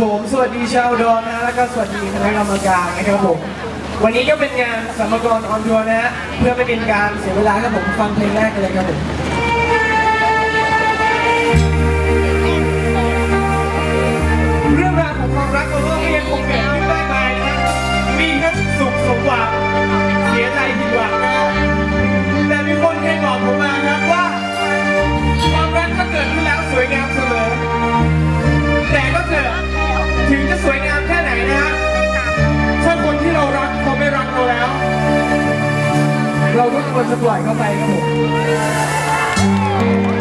ผมสวัสดีชาวดอนนะแล้วก็สวัสดีคณะกรรมการนะครับผมวันนี้ก็เป็นงานสมมกรออนทัวร์นะะเพื่อไม่เป็นการเสียเวลาครับผมฟังเพลงแรกกันเลยครับผม แล้ว เราทุกคนจะปล่อยเข้าไปครับผม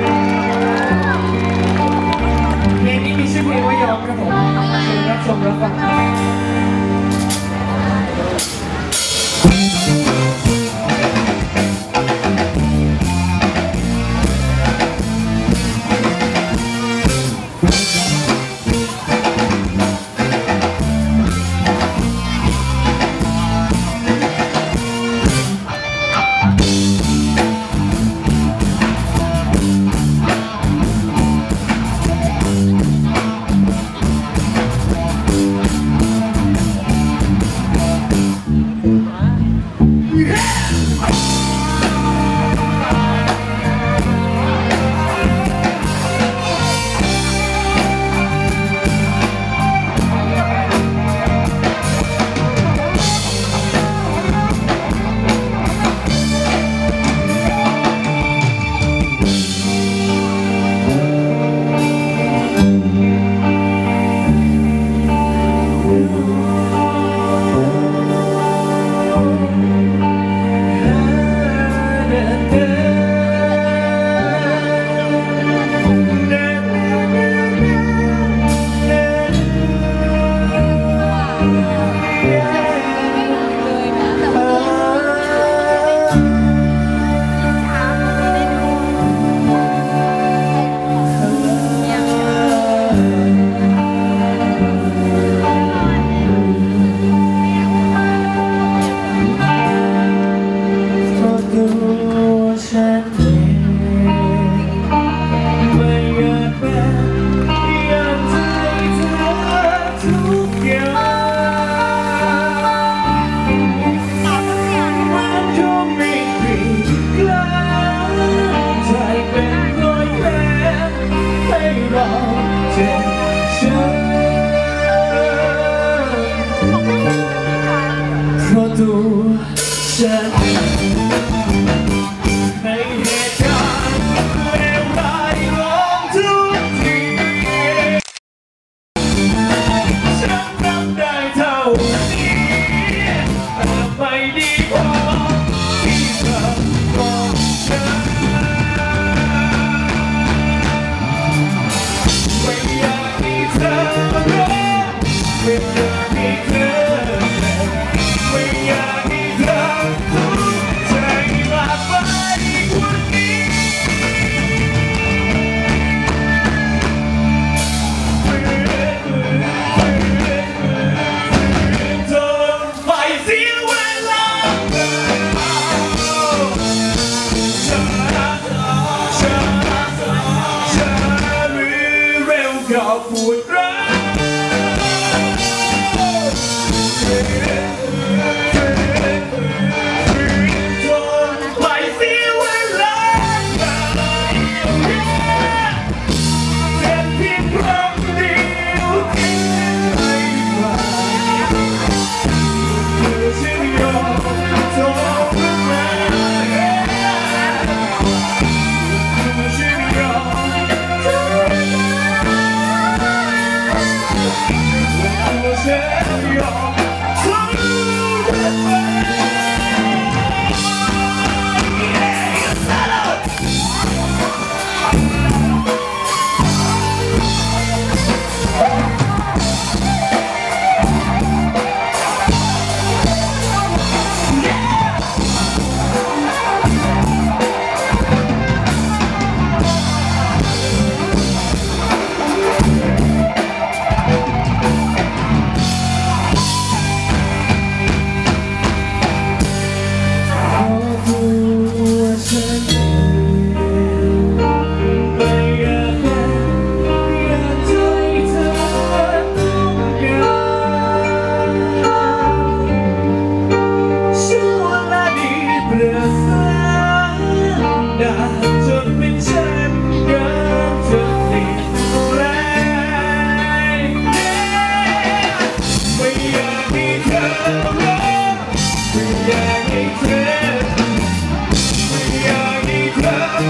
Quando chegar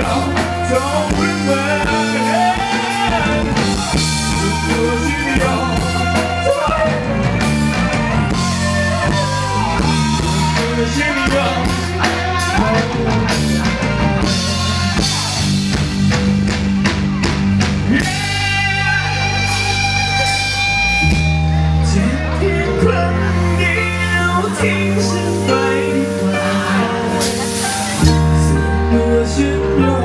don't remember. 我心。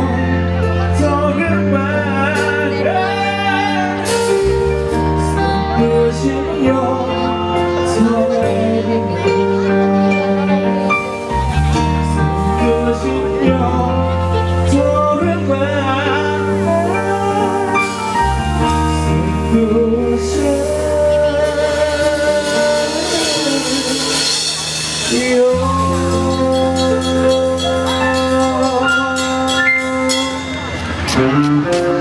Mm-hmm.